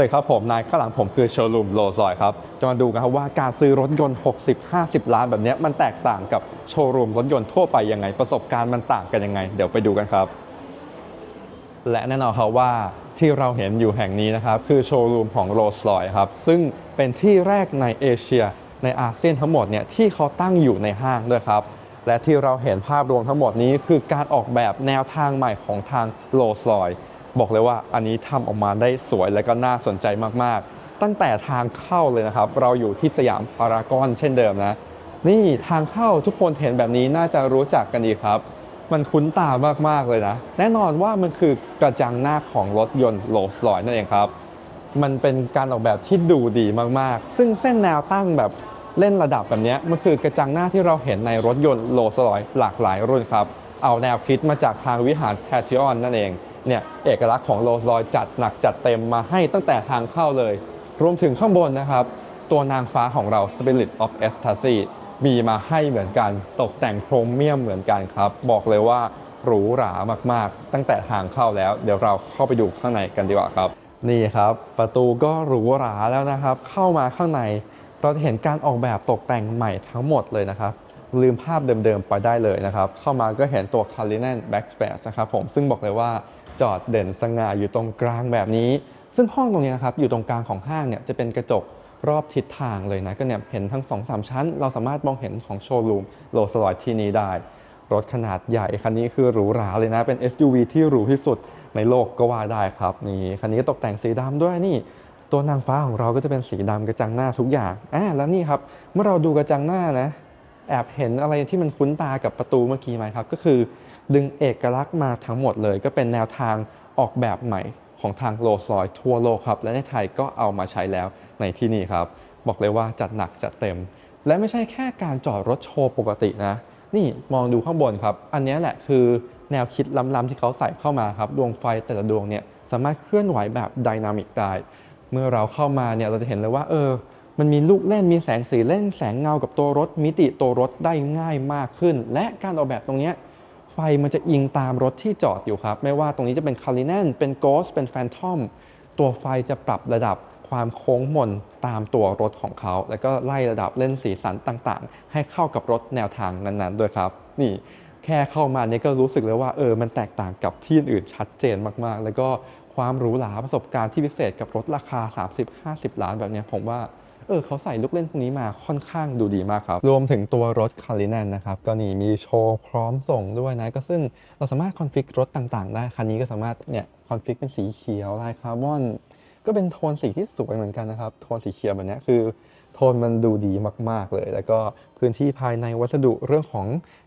สวัสดีครับผมนายข้างหลังผมคือโชว์รูมโลซอยครับ จะมาดูกันครับว่าการซื้อรถยนต์ 60-50 ล้านแบบนี้มันแตกต่างกับโชว์รูมรถยนต์ทั่วไปยังไง ประสบการณ์มันต่างกันยังไง เดี๋ยวไปดูกันครับ และแน่นอนครับว่าที่เราเห็นอยู่แห่งนี้นะครับ คือโชว์รูมของโรลส์รอยครับ ซึ่งเป็นที่แรกในเอเชียในอาเซียนทั้งหมดเนี่ยที่เขาตั้งอยู่ในห้างด้วยครับและที่เราเห็นภาพรวมทั้งหมดนี้คือการออกแบบแนวทางใหม่ของทางโรลส์รอย บอกเลยว่าอันนี้ทำออกมาได้สวยและก็น่าสนใจมากๆ ตั้งแต่ทางเข้าเลยนะครับ เราอยู่ที่สยามพารากอนเช่นเดิมนะ นี่ทางเข้าทุกคนเห็นแบบนี้น่าจะรู้จักกันดีครับ มันคุ้นตามากๆเลยนะ แน่นอนว่ามันคือกระจังหน้าของรถยนต์โรลส์รอยนั่นเองครับ มันเป็นการออกแบบที่ดูดีมากๆ ซึ่งเส้นแนวตั้งแบบเล่นระดับแบบนี้มันคือกระจังหน้าที่เราเห็นในรถยนต์โรลส์รอยหลากหลายรุ่นครับเอาแนวคิดมาจากทางวิหารแพทริออนนั่นเอง เนี่ยเอกลักษณ์ของโรลส์รอยจัดหนักจัดเต็มมาให้ตั้งแต่ทางเข้าเลย รวมถึงข้างบนนะครับ ตัวนางฟ้าของเรา Spirit of Ecstasy มีมาให้เหมือนกันตกแต่งโครเมียมเหมือนกันครับ บอกเลยว่าหรูหรามากๆ ตั้งแต่ทางเข้าแล้ว เดี๋ยวเราเข้าไปดูข้างในกันดีกว่าครับนี่ครับ ประตูก็หรูหราแล้วนะครับ เข้ามาข้างในเราจะเห็นการออกแบบตกแต่งใหม่ทั้งหมดเลยนะครับ ลืมภาพเดิมๆไปได้เลยนะครับ เข้ามาก็เห็นตัว c a r i n a n Backspace นะครับผมซึ่งบอกเลยว่า จอดเด่นสง่าอยู่ตรงกลางแบบนี้ ซึ่งห้องตรงนี้นะครับอยู่ตรงกลางของห้างเนี่ยจะเป็นกระจกรอบทิศทางเลยนะก็เนี่ยเห็นทั้ง 2-3 ชั้น เราสามารถมองเห็นของโชว์รูมโรลส์รอยที่นี้ได้ รถขนาดใหญ่คันนี้คือหรูหราเลยนะเป็น SUV ที่หรูที่สุดในโลกก็ว่าได้ครับนี่คันนี้ตกแต่งสีดำด้วยนี่ ตัวนางฟ้าของเราก็จะเป็นสีดำกระจังหน้าทุกอย่างอ่าแล้วนี่ครับเมื่อเราดูกระจังหน้านะ แอบเห็นอะไรที่มันคุ้นตากับประตูเมื่อกี้ไหมครับ ก็คือ ดึงเอกลักษณ์มาทั้งหมดเลย ก็เป็นแนวทางออกแบบใหม่ของทางโรลส์รอยทั่วโลกครับ และในไทยก็เอามาใช้แล้วในที่นี่ครับ บอกเลยว่าจัดหนักจัดเต็ม และไม่ใช่แค่การจอดรถโชว์ปกตินะ นี่มองดูข้างบนครับ อันนี้แหละคือแนวคิดล้ำๆที่เขาใส่เข้ามาครับดวงไฟแต่ละดวงเนี่ยสามารถเคลื่อนไหวแบบไดนามิกได้เมื่อเราเข้ามาเนี่ยเราจะเห็นเลยว่าเออ มันมีลูกเล่นมีแสงสีเล่นแสงเงากับตัวรถมิติตัวรถได้ง่ายมากขึ้น และการออกแบบตรงนี้ ฟมันจะอิงตามรถที่จอดอยู่ครับ ไม่ว่าตรงนี้จะเป็นคาริแนนเป็นโกสเป็นแฟนทอมตัวไฟจะปรับระดับความโค้งมนตามตัวรถของเขา แล้วก็ไล่ระดับเล่นสีสันต่างๆ ให้เข้ากับรถแนวทางนั้นๆด้วยครับ นี่แค่เข้ามาเนี่ยก็รู้สึกเลยว่าเออมันแตกต่างกับที่อื่นชัดเจนมากๆ แล้วก็ความหรูหราประสบการณ์ที่พิเศษกับรถราคา 30-50 ล้านแบบนี้ผมว่า เออเขาใส่ลูกเล่นพวกนี้มาค่อนข้างดูดีมากครับ รวมถึงตัวรถคารินันนะครับ ก็นี่มีโชว์พร้อมส่งด้วยนะ ก็ซึ่งเราสามารถคอนฟิกรถต่างๆ ได้ คันนี้ก็สามารถเนี่ยคอนฟิกเป็นสีเขียวลายคาร์บอน ก็เป็นโทนสีที่สวยเหมือนกันนะครับ โทนสีเขียวแบบนี้คือโทนมันดูดีมาก ๆ เลย แล้วก็พื้นที่ภายในวัสดุเรื่องของ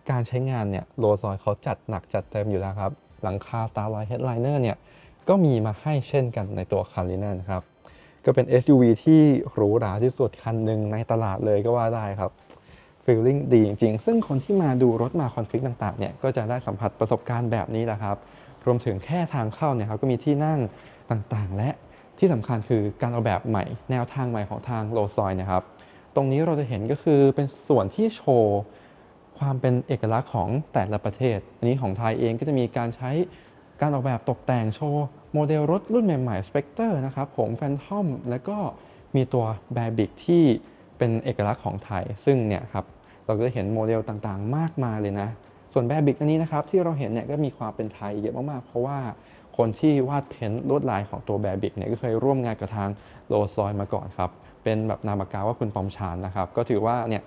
การใช้งานเนี่ยโรซอยเขาจัดหนักจัดเต็มอยู่แล้วครับ หลังคา Starlight Headliner เนี่ยก็มีมาให้เช่นกันในตัวคารินันครับ ก็เป็น SUV ที่หรูหราที่สุดคันหนึ่งในตลาดเลยก็ว่าได้ครับฟีลลิ่งดีจริง ๆ ซึ่งคนที่มาดูรถมาคอนฟิกต่างๆเนี่ยก็จะได้สัมผัสประสบการณ์แบบนี้แหละครับ รวมถึงแค่ทางเข้าเนี่ยครับก็มีที่นั่งต่างๆ และที่สำคัญคือการออกแบบใหม่ แนวทางใหม่ของทางโรซอยนะครับ ตรงนี้เราจะเห็นก็คือเป็นส่วนที่โชว์ความเป็นเอกลักษณ์ของแต่ละประเทศ อันนี้ของไทยเองก็จะมีการใช้การออกแบบตกแต่งโชว์ โมเดลรถรุ่นใหม่ๆ Spectre นะครับผมแฟนทอมแล้วก็มีตัว b a b i c ที่เป็นเอกลักษณ์ของไทย ซึ่งเนี่ยครับเราก็จะเห็นโมเดลต่างๆ มากมายเลยนะ ส่วน b a b i c อันนี้นะครับที่เราเห็นเนี่ยก็มีความเป็นไทยเยอะมากๆ เพราะว่าคนที่วาดเพ้นท์ลวดลายของตัว b a b i c เนี่ยก็เคยร่วมงานกับทางโรซอยมาก่อนครับ เป็นแบบนามปากกาว่าคุณปอมชานนะครับ ก็ถือว่าเนี่ย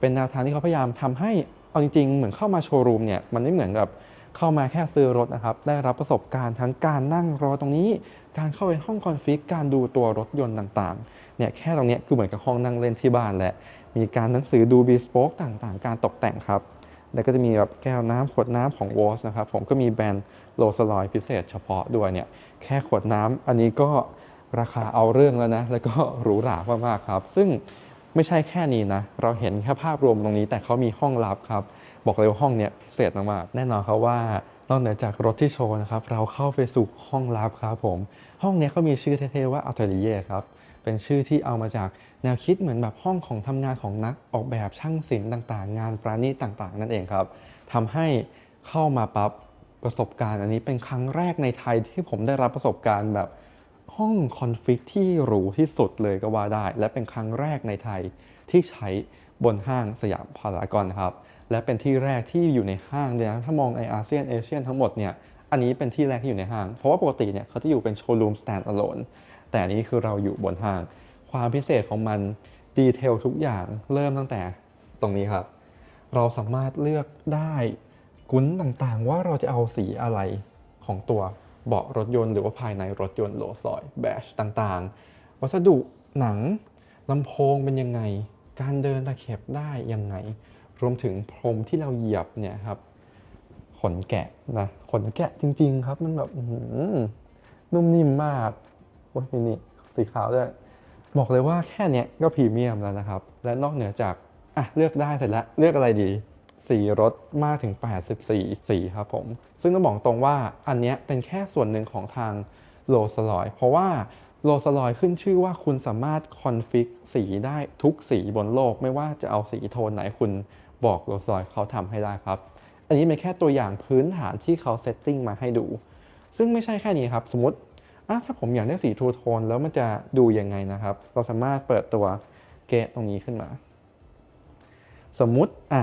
เป็นแนวทางที่เขาพยายามทำให้ เอาจริงๆ เหมือนเข้ามาโชว์รูมเนี่ยมันไม่เหมือนแบบ เข้ามาแค่ซื้อรถนะครับ ได้รับประสบการณ์ทั้งการนั่งรอตรงนี้ การเข้าไปห้องคอนฟิก การดูตัวรถยนต์ต่างๆ เนี่ยแค่ตรงนี้คือเหมือนกับห้องนั่งเล่นที่บ้านแหละ มีการหนังสือดูบีสโป๊กต่างๆ การตกแต่งครับ แล้วก็จะมีแบบแก้วน้ำขวดน้ำของวอสนะครับ ผมก็มีแบรนด์โรสลอยพิเศษเฉพาะด้วยเนี่ย แค่ขวดน้ำอันนี้ก็ราคาเอาเรื่องแล้วนะ แล้วก็หรูหรามากๆครับ ซึ่งไม่ใช่แค่นี้นะ เราเห็นแค่ภาพรวมตรงนี้ แต่เขามีห้องลับครับ บอกเลยว่าห้องเนี้ยพิเศษมากๆแน่นอนครับว่านอกเหนือจากรถที่โชว์นะครับเราเข้าไปสู่ห้องลับครับผม ห้องนี้เขามีชื่อเท่ๆว่า Atelier ครับเป็นชื่อที่เอามาจากแนวคิดเหมือนแบบห้องของทำงานของนักออกแบบช่างศิลป์ต่างๆ งานประณีตต่างๆ นั่นเองครับทำให้เข้ามาปั๊บประสบการณ์อันนี้เป็นครั้งแรกในไทยที่ผมได้รับประสบการณ์แบบห้องคอนฟิกที่หรูที่สุดเลยก็ว่าได้ และเป็นครั้งแรกในไทยที่ใช้บนห้างสยามพารากอนครับ และเป็นที่แรกที่อยู่ในห้างเลยนะถ้ามองในอาเซียนเอเชียนทั้งหมดเนี่ยอันนี้เป็นที่แรกที่อยู่ในห้าง เพราะว่าปกติเนี่ยเขาจะอยู่เป็นโชว์รูม stand alone แต่นนี้คือเราอยู่บนห้าง ความพิเศษของมันดีเทลทุกอย่างเริ่มตั้งแต่ตรงนี้ครับ เราสามารถเลือกได้กุ้นต่างๆ ว่าเราจะเอาสีอะไรของตัวเบาะรถยนต์หรือว่าภายในรถยนต์โลซอยแบชต่างๆ วัสดุหนังลำโพงเป็นยังไง การเดินตะเข็บได้ยังไง รวมถึงพรมที่เราเหยียบเนี่ยครับ ขนแกะนะขนแกะจริง ๆ ครับมันแบบนุ่มนิ่มมากโอ้ยนี่นี่สีขาวด้วยบอกเลยว่าแค่เนี้ยก็พรีเมียมแล้วนะครับ และนอกเหนือจากอะเลือกได้เสร็จแล้วเลือกอะไรดีสีรถมากถึง 84 สีครับผม ซึ่งต้องบอกตรงว่าอันนี้เป็นแค่ส่วนหนึ่งของทางโลสลอยเพราะว่าโลสลอยขึ้นชื่อว่าคุณสามารถคอนฟิกสีได้ทุกสีบนโลก ไม่ว่าจะเอาสีโทนไหนคุณ บอกโลสลอยเขาทำให้ได้ครับ อันนี้เป็นแค่ตัวอย่างพื้นฐานที่เขาเซตติ้งมาให้ดู ซึ่งไม่ใช่แค่นี้ครับ สมมติอะถ้าผมอยากได้สีทูโทนแล้วมันจะดูยังไงนะครับ เราสามารถเปิดตัวเกตตรงนี้ขึ้นมา สมมุติอะ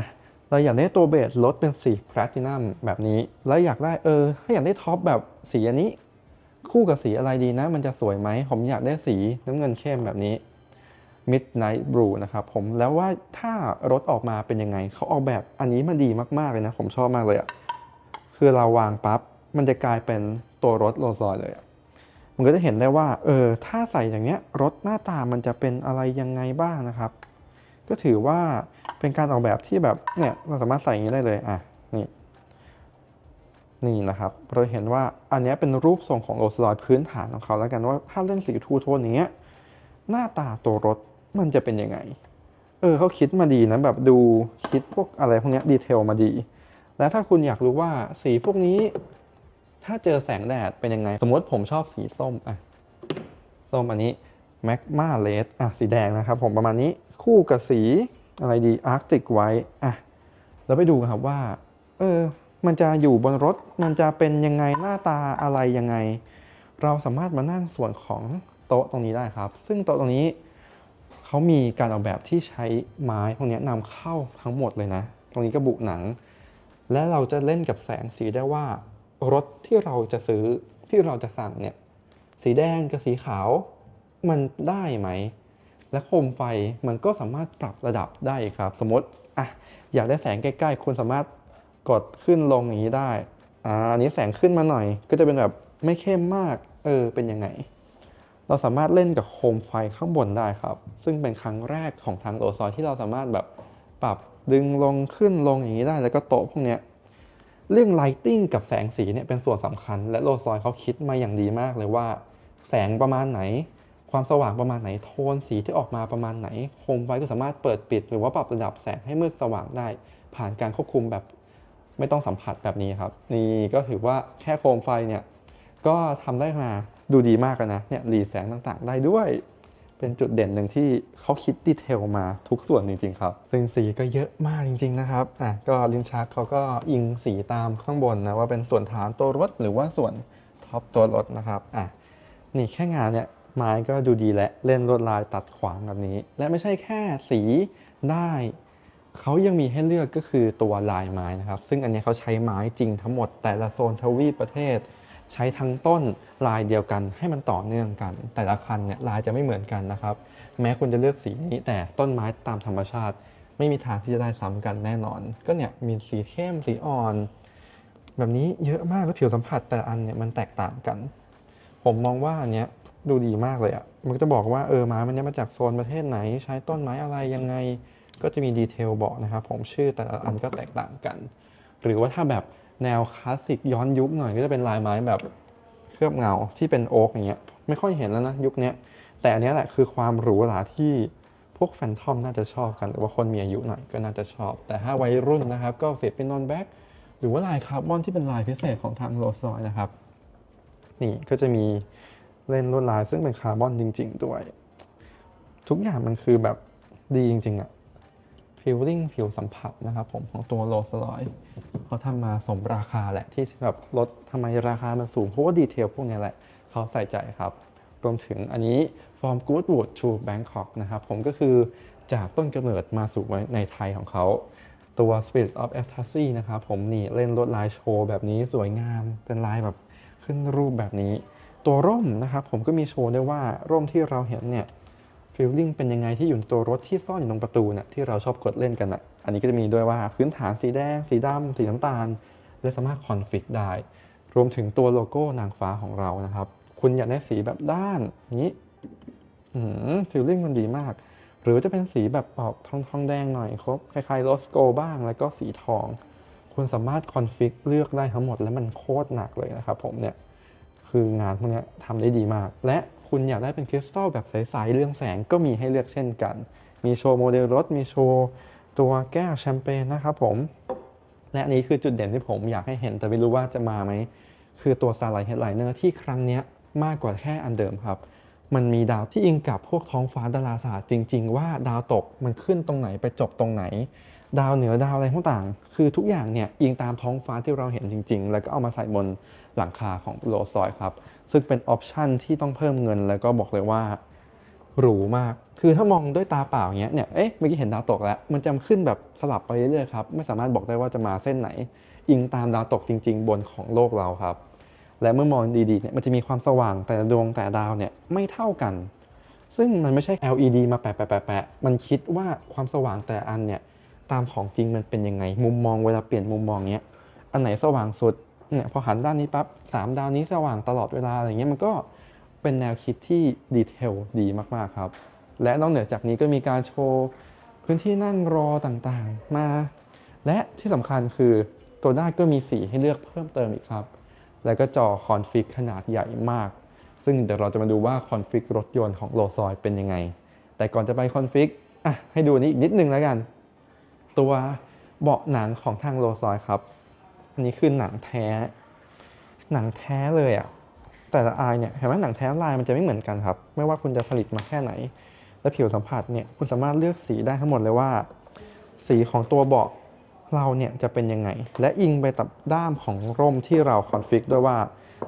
เราอยากได้ตัวเบสลดเป็นสีแพลตินัมแบบนี้ แล้วอยากได้เออ ถ้าอยากได้ท็อปแบบสีอันนี้ คู่กับสีอะไรดีนะ มันจะสวยไหม ผมอยากได้สีน้ำเงินเข้มแบบนี้ Midnight Blue นะครับผมแล้วว่าถ้ารถออกมาเป็นยังไง เขาออกแบบอันนี้มาดีมากๆเลยนะ ผมชอบมากเลยอะคือเราวางปั๊บมันจะกลายเป็นตัวรถโรลส์รอยเลยอะมันก็จะเห็นได้ว่าเออถ้าใส่อย่างเงี้ยรถหน้าตามันจะเป็นอะไรยังไงบ้างนะครับ ก็ถือว่าเป็นการออกแบบที่แบบเนี่ยเราสามารถใส่อย่างนี้ได้เลยอะนี่นี่นะครับเราเห็นว่าอันนี้เป็นรูปทรงของโรลส์รอยพื้นฐานของเขาแล้วกันว่าถ้าเล่นสีทูโทนอย่างเงี้ยหน้าตาตัวรถ มันจะเป็นยังไง เออเขาคิดมาดีนะแบบดูคิดพวกอะไรพวกนี้ดีเทลมาดี แล้วถ้าคุณอยากรู้ว่าสีพวกนี้ ถ้าเจอแสงแดดเป็นยังไง สมมติผมชอบสีส้มอะส้มอันนี้แมกมาเลสอะสีแดงนะครับ ผมประมาณนี้คู่กับสีอะไรดีอาร์กติกไว้อะเราไปดูกันครับว่า เออ มันจะอยู่บนรถ มันจะเป็นยังไงหน้าตาอะไรยังไง เราสามารถมานั่งส่วนของโต๊ะตรงนี้ได้ครับ ซึ่งโต๊ะตรงนี้ เขามีการออกแบบที่ใช้ไม้พวกนี้นำเข้าทั้งหมดเลยนะ ตรงนี้ก็บุหนัง และเราจะเล่นกับแสงสีได้ว่ารถที่เราจะซื้อที่เราจะสั่งเนี่ยสีแดงกับสีขาวมันได้ไหม และโคมไฟมันก็สามารถปรับระดับได้ครับ สมมติอะอยากได้แสงใกล้ๆคุณสามารถกดขึ้นลงอย่างนี้ได้อ่าอันนี้แสงขึ้นมาหน่อย ก็จะเป็นแบบไม่เข้มมาก เออเป็นยังไง เราสามารถเล่นกับโคมไฟข้างบนได้ครับ ซึ่งเป็นครั้งแรกของทางโรซอยที่เราสามารถแบบปรับดึงลงขึ้นลงอย่างนี้ได้แล้วก็โต๊ะพวกเนี้ยเรื่องไลติ้งกับแสงสีเนี่ยเป็นส่วนสำคัญ และโรลส์รอยซ์เขาคิดมาอย่างดีมากเลยว่า แสงประมาณไหน ความสว่างประมาณไหนโทนสีที่ออกมาประมาณไหนโคมไฟก็สามารถเปิดปิด หรือว่าปรับระดับแสงให้มืดสว่างได้ ผ่านการควบคุมแบบไม่ต้องสัมผัสแบบนี้ครับ นี่ก็ถือว่าแค่โคมไฟเนี่ยก็ทำได้มา ดูดีมากนะเนี่ยหลีแสงต่างๆ ได้ด้วย เป็นจุดเด่นหนึ่งที่เขาคิดดีเทลมาทุกส่วนจริงๆครับ ซึ่งสีก็เยอะมากจริง ๆ นะครับอะก็ลินชักเขาก็อิงสีตามข้างบนนะว่าเป็นส่วนฐานตัวรถหรือว่าส่วนท็อปตัวรถนะครับอะนี่แค่งานเนี่ยไม้ก็ดูดีและเล่นลวดลายตัดขวางแบบนี้ และไม่ใช่แค่สีได้เขายังมีให้เลือกก็คือตัวลายไม้นะครับ ซึ่งอันนี้เขาใช้ไม้จริงทั้งหมดแต่ละโซนทวีปประเทศ ใช้ทั้งต้นลายเดียวกันให้มันต่อเนื่องกัน แต่ละคันเนี่ยลายจะไม่เหมือนกันนะครับ แม้คุณจะเลือกสีนี้แต่ต้นไม้ตามธรรมชาติ ไม่มีทางที่จะได้ซ้ำกันแน่นอน ก็เนี่ยมีสีเข้มสีอ่อน แบบนี้เยอะมากแล้วผิวสัมผัสแต่ละอันเนี่ยมันแตกต่างกัน ผมมองว่าอันเนี้ยดูดีมากเลยอะ่ะมันก็จะบอกว่าเออไม้มันเนี้ยมาจากโซนประเทศไหน ใช้ต้นไม้อะไรยังไง ก็จะมีดีเทลบอกนะครับผมชื่อแต่ละอันก็แตกต่างกัน หรือว่าถ้าแบบ แนวคลาสสิกย้อนยุคหน่อยก็จะเป็นลายไม้แบบเคลือบเงาที่เป็นโอ๊กอย่างเงี้ยไม่ค่อยเห็นแล้วนะยุคนี้แต่อันนี้แหละคือความหรูหราที่พวกแฟนทอมน่าจะชอบกัน หรือว่าคนมีอายุหน่อยก็น่าจะชอบ แต่ถ้าวัยรุ่นนะครับ ก็เฟดเป็นนอนแบ็กหรือว่าลายคาร์บอนที่เป็นลายพิเศษของทางโรลส์รอยนะครับ นี่ก็จะมีเล่นลวดลายซึ่งเป็นคาร์บอนจริง ๆ ด้วย ทุกอย่างมันคือแบบดีจริงๆอะ ฟิลลิ่งผิวสัมผัสนะครับผมของตัวโรลส์รอยเขาทำมาสมราคาแหละที่แบบลดทำไมราคามันสูง เพราะว่าดีเทลพวกนี้แหละเขาใส่ใจครับ รวมถึงอันนี้ from Goodwood to Bangkok นะครับผมก็คือจากต้นกำเนิดมาสู่ในไทยของเขา ตัว Spirit of Ecstasy นะครับผมนี่เล่นลวดลายโชว์แบบนี้สวยงามเป็นลายแบบขึ้นรูปแบบนี้ ตัวร่มนะครับผมก็มีโชว์ได้วยว่าร่มที่เราเห็นเนี่ย ฟีลลิ่งเป็นยังไงที่อยู่ในตัวรถที่ซ่อนอยู่ตรงประตูเนี่ยที่เราชอบกดเล่นกันอะอันนี้ก็จะมีด้วยว่าพื้นฐานสีแดง สีดำสีน้ำตาล และสามารถคอนฟิกได้ รวมถึงตัวโลโก้นางฟ้าของเรานะครับ คุณอยากได้สีแบบด้านนี้ฟีลลิ่งมันดีมาก หรือจะเป็นสีแบบออกทองทองแดงหน่อยครบคล้ายๆโรสโกบ้าง แล้วก็สีทอง คุณสามารถคอนฟิกเลือกได้ทั้งหมด แล้วมันโคตรหนักเลยนะครับผมเนี่ยคืองานพวกนี้ทำได้ดีมาก และ คุณอยากได้เป็นคริสตัลแบบใส ๆ เรื่องแสงก็มีให้เลือกเช่นกัน มีโชว์โมเดลรถ มีโชว์ตัวแก้วแชมเปญนะครับผม และนี้คือจุดเด่นที่ผมอยากให้เห็นแต่ไม่รู้ว่าจะมาไหม คือตัว Starlight Headliner ที่ครั้งนี้มากกว่าแค่อันเดิมครับ มันมีดาวที่อิงกับพวกท้องฟ้าดาราศาสตร์จริง ๆ ว่าดาวตกมันขึ้นตรงไหนไปจบตรงไหน ดาวเหนือดาวอะไรต่างๆ คือทุกอย่างเนี่ยอิงตามท้องฟ้าที่เราเห็นจริง ๆ แล้วก็เอามาใส่บนหลังคาของโรลส์รอยครับ ซึ่งเป็นออปชันที่ต้องเพิ่มเงิน แล้วก็บอกเลยว่าหรูมาก คือถ้ามองด้วยตาเปล่าอย่างเงี้ยเนี่ย เอ๊ะ เมื่อกี้เห็นดาวตกแล้ว มันจะขึ้นแบบสลับไปเรื่อยๆครับ ไม่สามารถบอกได้ว่าจะมาเส้นไหน อิงตามดาวตกจริง ๆ บนของโลกเราครับ และเมื่อมองดีๆเนี่ย มันจะมีความสว่างแต่ดวงแต่ดาวเนี่ยไม่เท่ากัน ซึ่งมันไม่ใช่ LED มาแปะแปะมันคิดว่าความสว่างแต่อันเนี่ย ตามของจริงมันเป็นยังไง มุมมองเวลาเปลี่ยนมุมมองเนี้ย อันไหนสว่างสุด เนี่ยพอหันด้านนี้ปั๊บสามดาวนี้สว่างตลอดเวลาอะไรเงี้ยมันก็เป็นแนวคิดที่ดีเทลดีมาก ๆ ครับ และนอกเหนือจากนี้ก็มีการโชว์พื้นที่นั่งรอต่างๆ มา และที่สำคัญคือตัวด้านก็มีสีให้เลือกเพิ่มเติมอีกครับ แล้วก็จอคอนฟิกขนาดใหญ่มาก ซึ่งเดี๋ยวเราจะมาดูว่าคอนฟิกรถยนต์ของโลซอยเป็นยังไง แต่ก่อนจะไปคอนฟิกอะให้ดูนี้อีกนิดนึงแล้วกัน ตัวเบาะหนังของทางโลซอยครับ อันนี้คือหนังแท้ หนังแท้เลยอะ่ะ แต่ละอายเนี่ยเห็นไหมหนังแท้ลายมันจะไม่เหมือนกันครับ ไม่ว่าคุณจะผลิตมาแค่ไหน และผิวสัมผัสเนี่ยคุณสามารถเลือกสีได้ทั้งหมดเลยว่า สีของตัวเบาะเราเนี่ยจะเป็นยังไง และอิงไปกับด้ามของร่มที่เราคอนฟิกด้วยว่า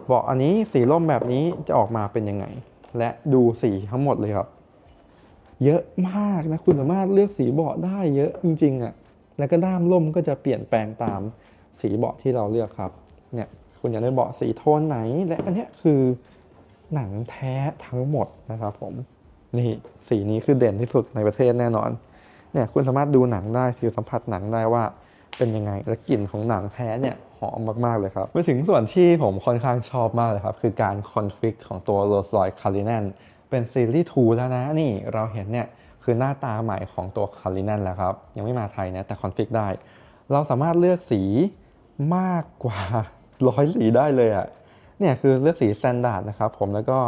เบาะอันนี้สีร่มแบบนี้จะออกมาเป็นยังไง และดูสีทั้งหมดเลยครับ เยอะมากนะคุณสามารถเลือกสีเบาะได้เยอะจริงๆอะ่ะแล้วก็ด้ามร่มก็จะเปลี่ยนแปลงตามสีเบาะที่เราเลือกครับเนี่ยคุณอยากได้เบาะสีโทนไหน และอันนี้คือหนังแท้ทั้งหมดนะครับผมนี่สีนี้คือเด่นที่สุดในประเทศแน่นอนเนี่ยคุณสามารถดูหนังได้ฟิลสัมผัสหนังได้ว่าเป็นยังไงและกลิ่นของหนังแท้เนี่ยหอมมาก ๆ เลยครับมาถึงส่วนที่ผมค่อนข้างชอบมากเลยครับ คือการคอนฟิกของตัว Rolls Royce Cullinan เป็นซีรีส์2แล้วนะ นี่เราเห็นเนี่ยคือหน้าตาใหม่ของตัว Cullinan แล้วครับ ยังไม่มาไทยนะแต่คอนฟิกได้ เราสามารถเลือกสีมากกว่าร้อยสีได้เลยอะ่ะเนี่ยคือเลือกสีสแตนดาร์ดนะครับผมแล้วก็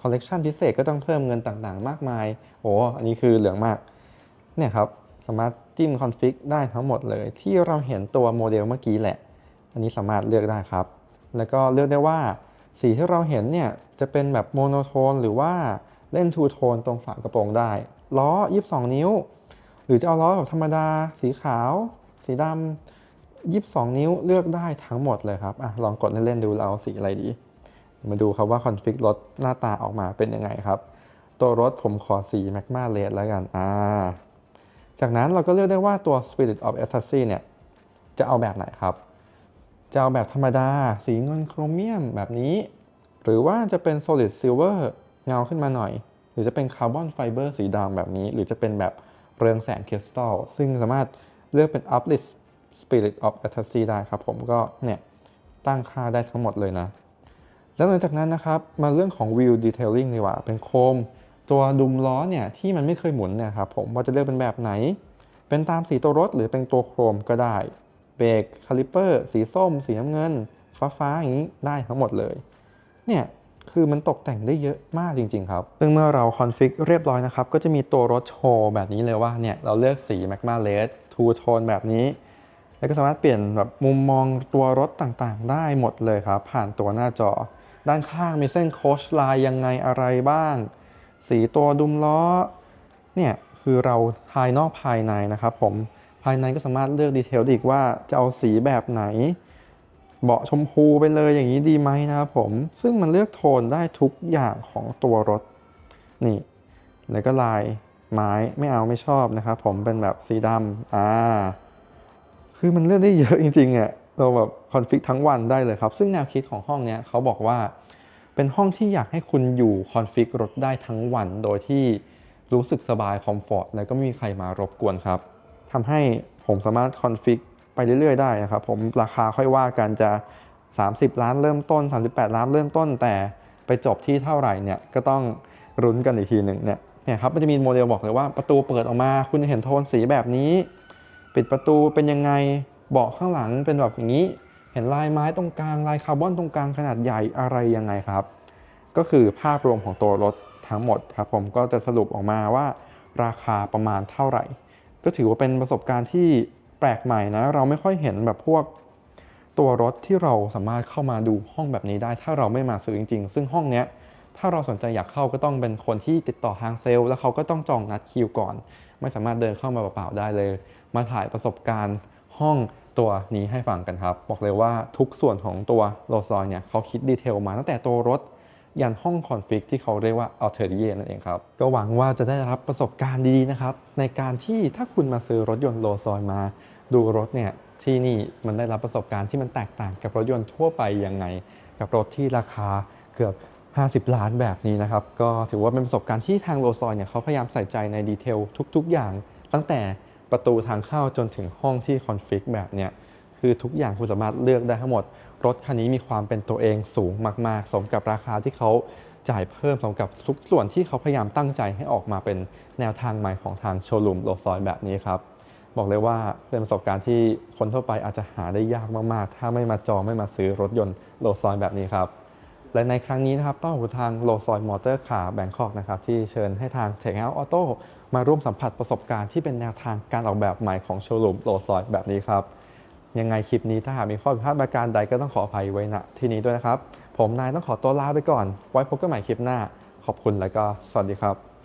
คอลเลกชันพิเศษก็ต้องเพิ่มเงินต่างๆ มากมาย โอ้อันนี้คือเหลืองมาก เนี่ยครับ สามารถจิ้มคอนฟิกได้ทั้งหมดเลย ที่เราเห็นตัวโมเดลเมื่อกี้แหละ อันนี้สามารถเลือกได้ครับ แล้วก็เลือกได้ว่าสีที่เราเห็นเนี่ยจะเป็นแบบโมโนโทนหรือว่า เล่นทูโทนตรงฝากระโปรงได้ ล้อ 22 นิ้ว หรือจะเอาล้อแบบธรรมดา สีขาว สีดำ22 นิ้วเลือกได้ทั้งหมดเลยครับอะลองกดเล่นๆดูเราสีอะไรดี มาดูครับว่าคอนฟิกรถหน้าตาออกมาเป็นยังไงครับ ตัวรถผมขอสีแมกมาเลดแล้วกันอ่าจากนั้นเราก็เลือกได้ว่าตัว Spirit of Ecstasy เนี่ยจะเอาแบบไหนครับ จะเอาแบบธรรมดา สีเงินโครเมียมแบบนี้ หรือว่าจะเป็น Solid Silver เงาขึ้นมาหน่อย หรือจะเป็นคาร์บอนไฟเบอร์สีดำแบบนี้ หรือจะเป็นแบบเรืองแสงคริสตัลซึ่งสามารถเลือกเป็น Uplift Spirit of Ecstasy ได้ครับผมก็เนี่ยตั้งค่าได้ทั้งหมดเลยนะ แล้วหลังจากนั้นนะครับมาเรื่องของ Wheel Detailing ดีกว่า เป็นโคม ตัวดุมล้อเนี่ยที่มันไม่เคยหมุนเนี่ยครับผมว่าจะเลือกเป็นแบบไหน เป็นตามสีตัวรถหรือเป็นตัวโครมก็ได้เบรกคาลิปเปอร์ สีส้ม สีน้ำเงิน ฟ้าฟ้าๆอย่างนี้ได้ทั้งหมดเลย เนี่ย คือมันตกแต่งได้เยอะมากจริงๆครับ ซึ่งเมื่อเราคอนฟิกเรียบร้อยนะครับ ก็จะมีตัวรถโชว์แบบนี้เลยว่าเนี่ยเราเลือกสี Magma Red Two Tone แบบนี้ แล้วก็สามารถเปลี่ยนแบบมุมมองตัวรถต่างๆ ได้หมดเลยครับ ผ่านตัวหน้าจอ ด้านข้างมีเส้นโคชไลน์ยังไงอะไรบ้าง สีตัวดุมล้อ เนี่ยคือเราภายนอกภายในนะครับผม ภายในก็สามารถเลือกดีเทลได้อีกว่าจะเอาสีแบบไหน เบาะชมพูไปเลยอย่างนี้ดีไหมนะครับผม ซึ่งมันเลือกโทนได้ทุกอย่างของตัวรถ นี่ แล้วก็ลายไม้ไม่เอาไม่ชอบนะครับผมเป็นแบบสีดำอ่า คือมันเลือกได้เยอะจริงๆอะเราแบบคอนฟิกทั้งวันได้เลยครับ ซึ่งแนวคิดของห้องเนี้ยเขาบอกว่าเป็นห้องที่อยากให้คุณอยู่คอนฟิกรถได้ทั้งวัน โดยที่รู้สึกสบายคอมฟอร์ตแล้วก็ไม่มีใครมารบกวนครับทำให้ผมสามารถคอนฟิก ไปเรื่อยๆได้นะครับผมราคาค่อยว่ากันจะ 30 ล้านเริ่มต้น 38 ล้านเริ่มต้น แต่ไปจบที่เท่าไหร่เนี่ยก็ต้องรุ้นกันอีกทีหนึ่งเนี่ยเนี่ยครับมันจะมีโมเดลบอกเลยว่าประตูเปิดออกมาคุณจะเห็นโทนสีแบบนี้ ปิดประตูเป็นยังไงเบาะข้างหลังเป็นแบบอย่างนี้ เห็นลายไม้ตรงกลางลายคาร์บอนตรงกลางขนาดใหญ่อะไรยังไงครับ ก็คือภาพรวมของตัวรถทั้งหมดครับผมก็จะสรุปออกมาว่าราคาประมาณเท่าไหร่ ก็ถือว่าเป็นประสบการณ์ที่ แปลกใหม่นะ เราไม่ค่อยเห็นแบบพวกตัวรถที่เราสามารถเข้ามาดูห้องแบบนี้ได้ ถ้าเราไม่มาซื้อจริง ๆ ซึ่งห้องเนี้ยถ้าเราสนใจอยากเข้าก็ต้องเป็นคนที่ติดต่อทางเซลล์ แล้วเขาก็ต้องจองนัดคิวก่อน ไม่สามารถเดินเข้ามาเปล่าๆได้เลย มาถ่ายประสบการณ์ห้องตัวนี้ให้ฟังกันครับ บอกเลยว่าทุกส่วนของตัวโรซอยเนี่ยเขาคิดดีเทลมาตั้งแต่ตัวรถ ยันห้องคอนฟิกที่เขาเรียกว่า a l t e r i e r นั่นเองครับ ก็หวังว่าจะได้รับประสบการณ์ดีๆนะครับ ในการที่ถ้าคุณมาซื้อรถยนต์โลซอยมา ดูรถเนี่ยที่นี่มันได้รับประสบการณ์ที่มันแตกต่างกับรถยนต์ทั่วไปยังไง กับรถที่ราคาเกือบ 50 ล้านแบบนี้นะครับ ก็ถือว่าเป็นประสบการณ์ที่ทางโลซอยเนี่ยเขาพยายามใส่ใจในดีเทลทุก ๆ อย่าง ตั้งแต่ประตูทางเข้าจนถึงห้องที่คอนฟิกแบบเนี้ยคือทุกอย่างคุณสามารถเลือกได้ทั้งหมด รถคันนี้มีความเป็นตัวเองสูงมากๆ สมกับราคาที่เขาจ่ายเพิ่มสมกับทุกส่วนที่เขาพยายามตั้งใจให้ออกมาเป็นแนวทางใหม่ของทางโชว์รูมโลซอยแบบนี้ครับ บอกเลยว่าเป็นประสบการณ์ที่คนทั่วไปอาจจะหาได้ยากมากๆ ถ้าไม่มาจองไม่มาซื้อรถยนต์โลซอยแบบนี้ครับและในครั้งนี้นะครับต้องขอบทางโลซอยมอเตอร์คาร์แบงคอกนะครับที่เชิญให้ทาง t e c h Out Auto มาร่วมสัมผัสประสบการณ์ที่เป็นแนวทางการออกแบบใหม่ของโชว์รูมโลซอยแบบนี้ครับ ยังไงคลิปนี้ถ้าหากมีข้อผิดพลาดประการใดก็ต้องขออภัยไว้ณที่นี้ด้วยนะครับ ผมนายต้องขอตัวลาไปก่อน ไว้พบกันใหม่คลิปหน้า ขอบคุณและก็สวัสดีครับ